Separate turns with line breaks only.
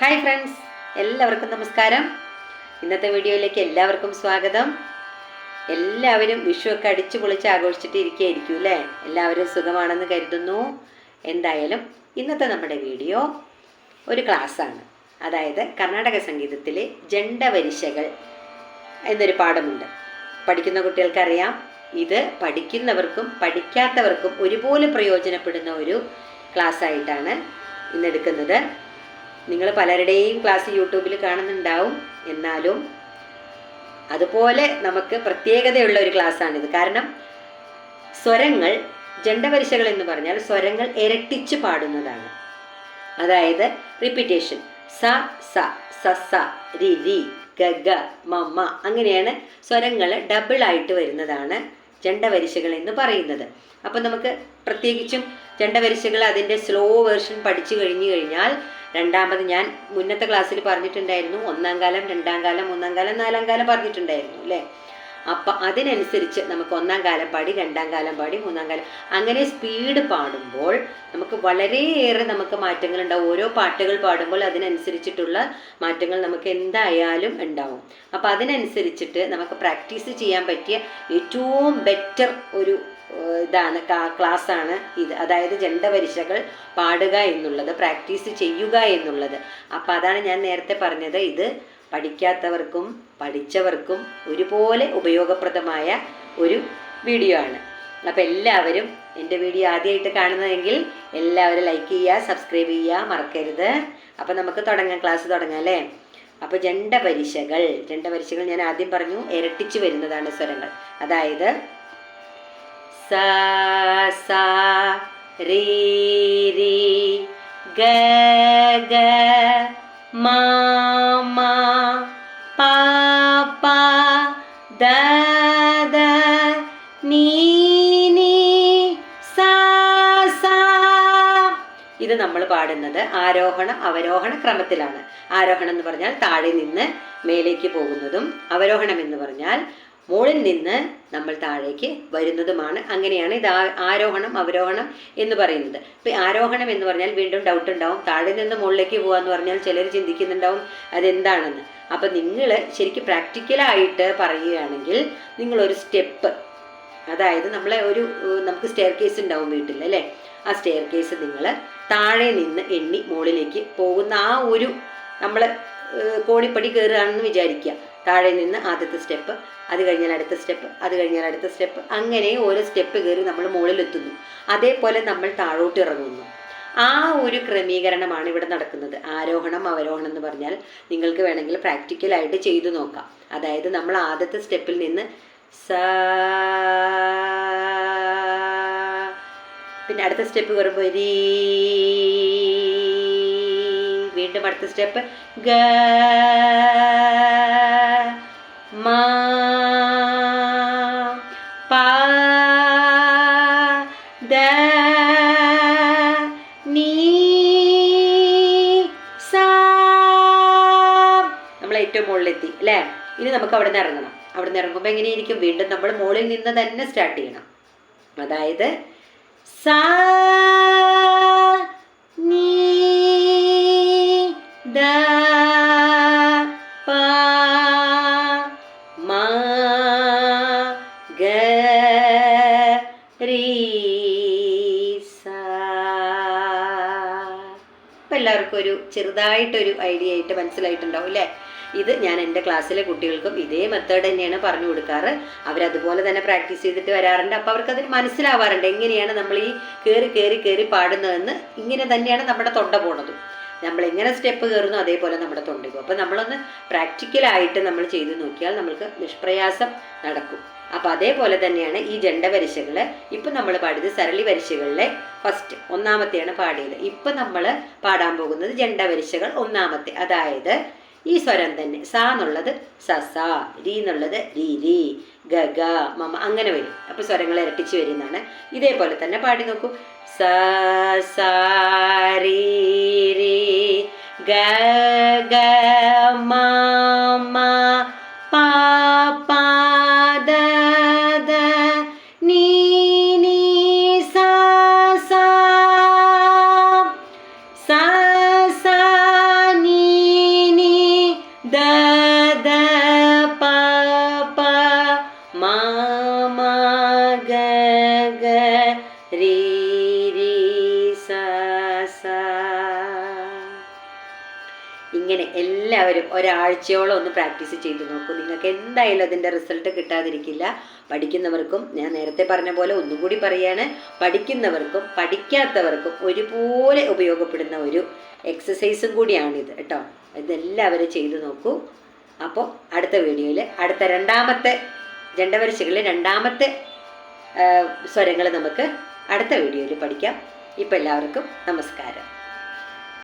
Hi friends എല്ലാവർക്കും നമസ്കാരം. ഇന്നത്തെ വീഡിയോയിലേക്ക് എല്ലാവർക്കും സ്വാഗതം. എല്ലാവരും വിഷുവൊക്കെ അടിച്ചു പൊളിച്ച് ആഘോഷിച്ചിട്ട് ഇരിക്കുകയായിരിക്കും അല്ലേ? എല്ലാവരും സുഖമാണെന്ന് കരുതുന്നു. എന്തായാലും ഇന്നത്തെ നമ്മുടെ വീഡിയോ ഒരു ക്ലാസ്സാണ്. അതായത് കർണാടക സംഗീതത്തിലെ ജണ്ടവരിശകൾ എന്നൊരു പാഠമുണ്ട്. പഠിക്കുന്ന കുട്ടികൾക്കറിയാം ഇത് പഠിക്കുന്നവർക്കും പഠിക്കാത്തവർക്കും ഒരുപോലെ പ്രയോജനപ്പെടുന്ന ഒരു ക്ലാസ് ആയിട്ടാണ് ഇന്നെടുക്കുന്നത് നിങ്ങൾ പലരുടെയും ക്ലാസ് യൂട്യൂബിൽ കാണുന്നുണ്ടാവും. എന്നാലും അതുപോലെ നമുക്ക് പ്രത്യേകതയുള്ള ഒരു ക്ലാസ്സാണിത്. കാരണം സ്വരങ്ങൾ ജണ്ടപരിശകൾ എന്ന് പറഞ്ഞാൽ സ്വരങ്ങൾ ഇരട്ടിച്ച് പാടുന്നതാണ്. അതായത് റിപ്പീറ്റേഷൻ സ സ സ സ രി രി ഗ ഗ മ മ അങ്ങനെയാണ് സ്വരങ്ങൾ ഡബിൾ ആയിട്ട് വരുന്നതാണ് ജണ്ടവരിശകൾ എന്ന് പറയുന്നത്. അപ്പം നമുക്ക് പ്രത്യേകിച്ചും ജണ്ടവരിശകൾ അതിന്റെ സ്ലോ വേർഷൻ പഠിച്ചു കഴിഞ്ഞു കഴിഞ്ഞാൽ രണ്ടാമത് ഞാൻ മുന്നത്തെ ക്ലാസ്സിൽ പറഞ്ഞിട്ടുണ്ടായിരുന്നു ഒന്നാം കാലം രണ്ടാം കാലം മൂന്നാം കാലം നാലാം കാലം പറഞ്ഞിട്ടുണ്ടായിരുന്നു അല്ലേ? അപ്പം അതിനനുസരിച്ച് നമുക്ക് ഒന്നാം കാലം പാടി രണ്ടാം കാലം പാടി മൂന്നാം കാലം. അങ്ങനെ സ്പീഡ് പാടുമ്പോൾ നമുക്ക് വളരെയേറെ നമുക്ക് മാറ്റങ്ങൾ ഉണ്ടാവും ഓരോ പാട്ടുകൾ പാടുമ്പോൾ അതിനനുസരിച്ചിട്ടുള്ള മാറ്റങ്ങൾ നമുക്ക് എന്തായാലും ഉണ്ടാവും. അപ്പം അതിനനുസരിച്ചിട്ട് നമുക്ക് പ്രാക്ടീസ് ചെയ്യാൻ പറ്റിയ ഏറ്റവും ബെറ്റർ ഒരു ഇതാണ് ക്ലാസ് ആണ് ഇത്. അതായത് ജണ്ടപരിശകൾ പാടുക എന്നുള്ളത് പ്രാക്ടീസ് ചെയ്യുക എന്നുള്ളത്. അപ്പം അതാണ് ഞാൻ നേരത്തെ പറഞ്ഞത്. ഇത് പഠിക്കാത്തവർക്കും പഠിച്ചവർക്കും ഒരുപോലെ ഉപയോഗപ്രദമായ ഒരു വീഡിയോ ആണ്. അപ്പം എല്ലാവരും എന്റെ വീഡിയോ ആദ്യമായിട്ട് കാണുന്നതെങ്കിൽ എല്ലാവരും ലൈക്ക് ചെയ്യുക സബ്സ്ക്രൈബ് ചെയ്യുക മറക്കരുത്. അപ്പം നമുക്ക് തുടങ്ങാം ക്ലാസ് തുടങ്ങാം അല്ലേ? അപ്പോൾ ജണ്ടപരിശകൾ ജണ്ടപരിശകൾ ഞാൻ ആദ്യം പറഞ്ഞു ഇരട്ടിച്ച് വരുന്നതാണ് സ്വരങ്ങൾ. അതായത് സ സ രീ ga ഗ ഗ മ pa pa da da ni ni sa സ ഇത് നമ്മൾ പാടുന്നത് ആരോഹണ അവരോഹണ ക്രമത്തിലാണ്. ആരോഹണം എന്ന് പറഞ്ഞാൽ താഴെ നിന്ന് മേലേക്ക് പോകുന്നതും അവരോഹണം എന്ന് പറഞ്ഞാൽ മുകളിൽ നിന്ന് നമ്മൾ താഴേക്ക് വരുന്നതുമാണ്. അങ്ങനെയാണ് ഇത് ആരോഹണം അവരോഹണം എന്ന് പറയുന്നത്. ഇപ്പം ആരോഹണം എന്ന് പറഞ്ഞാൽ വീണ്ടും ഡൗട്ട് ഉണ്ടാവും. താഴെ നിന്ന് മുകളിലേക്ക് പോകാന്ന് പറഞ്ഞാൽ ചിലർ ചിന്തിക്കുന്നുണ്ടാവും അതെന്താണെന്ന്. അപ്പം നിങ്ങൾ ശരിക്കും പ്രാക്ടിക്കലായിട്ട് പറയുകയാണെങ്കിൽ നിങ്ങളൊരു സ്റ്റെപ്പ് അതായത് നമ്മളെ ഒരു നമുക്ക് സ്റ്റെയർ കേസ് ഉണ്ടാവും വീട്ടിൽ അല്ലേ? ആ സ്റ്റെയർ കേസ് നിങ്ങൾ താഴെ നിന്ന് എണ്ണി മുകളിലേക്ക് പോകുന്ന ആ ഒരു നമ്മൾ കോണിപ്പടി കയറുകയാണെന്ന് വിചാരിക്കുക. താഴെ നിന്ന് ആദ്യത്തെ സ്റ്റെപ്പ് അത് കഴിഞ്ഞാൽ അടുത്ത സ്റ്റെപ്പ് അത് കഴിഞ്ഞാൽ അടുത്ത സ്റ്റെപ്പ് അങ്ങനെ ഓരോ സ്റ്റെപ്പ് കയറി നമ്മൾ മുകളിലെത്തുന്നു. അതേപോലെ നമ്മൾ താഴോട്ട് ഇറങ്ങുന്നു. ആ ഒരു ക്രമീകരണമാണ് ഇവിടെ നടക്കുന്നത്. ആരോഹണം അവരോഹണം എന്ന് പറഞ്ഞാൽ നിങ്ങൾക്ക് വേണമെങ്കിൽ പ്രാക്ടിക്കലായിട്ട് ചെയ്തു നോക്കാം. അതായത് നമ്മൾ ആദ്യത്തെ സ്റ്റെപ്പിൽ നിന്ന് സ പിന്നെ അടുത്ത സ്റ്റെപ്പ് കയറുമ്പോൾ വീണ്ടും അടുത്ത സ്റ്റെപ്പ് ഗ മ പാ ദ നീ സ നമ്മൾ ഏറ്റവും മുകളിലെത്തി അല്ലേ? ഇനി നമുക്ക് അവിടെ നിന്ന് ഇറങ്ങണം. അവിടെ നിന്ന് ഇറങ്ങുമ്പോൾ എങ്ങനെയായിരിക്കും വീണ്ടും നമ്മൾ മുകളിൽ നിന്ന് തന്നെ സ്റ്റാർട്ട് ചെയ്യണം. അതായത് സ നീ ദ എല്ലാവർക്കും ഒരു ചെറുതായിട്ടൊരു ഐഡിയ ആയിട്ട് മനസ്സിലായിട്ടുണ്ടാവും അല്ലേ? ഇത് ഞാൻ എന്റെ ക്ലാസ്സിലെ കുട്ടികൾക്കും ഇതേ മെത്തേഡ് തന്നെയാണ് പറഞ്ഞു കൊടുക്കാറ്. അവരതുപോലെ തന്നെ പ്രാക്ടീസ് ചെയ്തിട്ട് വരാറുണ്ട്. അപ്പോൾ അവർക്കതിന് മനസ്സിലാവാറുണ്ട് എങ്ങനെയാണ് നമ്മൾ ഈ കയറി കയറി കയറി പാടുന്നതെന്ന്. ഇങ്ങനെ തന്നെയാണ് നമ്മുടെ തൊണ്ട പോണതും. നമ്മൾ എങ്ങനെ സ്റ്റെപ്പ് കയറുന്നു അതേപോലെ നമ്മുടെ തൊണ്ടയ്ക്ക് പോകും. അപ്പോൾ നമ്മളൊന്ന് പ്രാക്ടിക്കലായിട്ട് നമ്മൾ ചെയ്തു നോക്കിയാൽ നമ്മൾക്ക് നിഷ്പ്രയാസം നടക്കും. അപ്പോൾ അതേപോലെ തന്നെയാണ് ഈ ജണ്ട വരിശകൾ. ഇപ്പം നമ്മൾ പാടിയത് സരളി വരിശകളിലെ ഫസ്റ്റ് ഒന്നാമത്തെയാണ് പാടിയത്. ഇപ്പം നമ്മൾ പാടാൻ പോകുന്നത് ജണ്ട വരിശകൾ ഒന്നാമത്തെ. അതായത് ഈ സ്വരം തന്നെ. സ എന്നുള്ളത് സസ രീ എന്നുള്ളത് രി രി ഗ ഗ മമ അങ്ങനെ വരും. അപ്പോൾ സ്വരങ്ങളെ ഇരട്ടിച്ച് വരുന്നതാണ്. ഇതേപോലെ തന്നെ പാടി നോക്കൂ. സ രീ ഗ ഗ ഇങ്ങനെ എല്ലാവരും ഒരാഴ്ചയോളം ഒന്ന് പ്രാക്ടീസ് ചെയ്ത് നോക്കൂ. നിങ്ങൾക്ക് എന്തായാലും അതിന്റെ റിസൾട്ട് കിട്ടാതിരിക്കില്ല. പഠിക്കുന്നവർക്കും ഞാൻ നേരത്തെ പറഞ്ഞ പോലെ ഒന്നുകൂടി പറയാണ്. പഠിക്കുന്നവർക്കും പഠിക്കാത്തവർക്കും ഒരുപോലെ ഉപയോഗപ്പെടുന്ന ഒരു എക്സസൈസും കൂടിയാണിത് കേട്ടോ. ഇതെല്ലാവരും ചെയ്തു നോക്കൂ. അപ്പോൾ അടുത്ത വീഡിയോയിൽ അടുത്ത രണ്ടാമത്തെ ജണ്ടവരിശകളിൽ രണ്ടാമത്തെ സ്വരങ്ങൾ നമുക്ക് അടുത്ത വീഡിയോയിൽ പഠിക്കാം. ഇപ്പം എല്ലാവർക്കും നമസ്കാരം.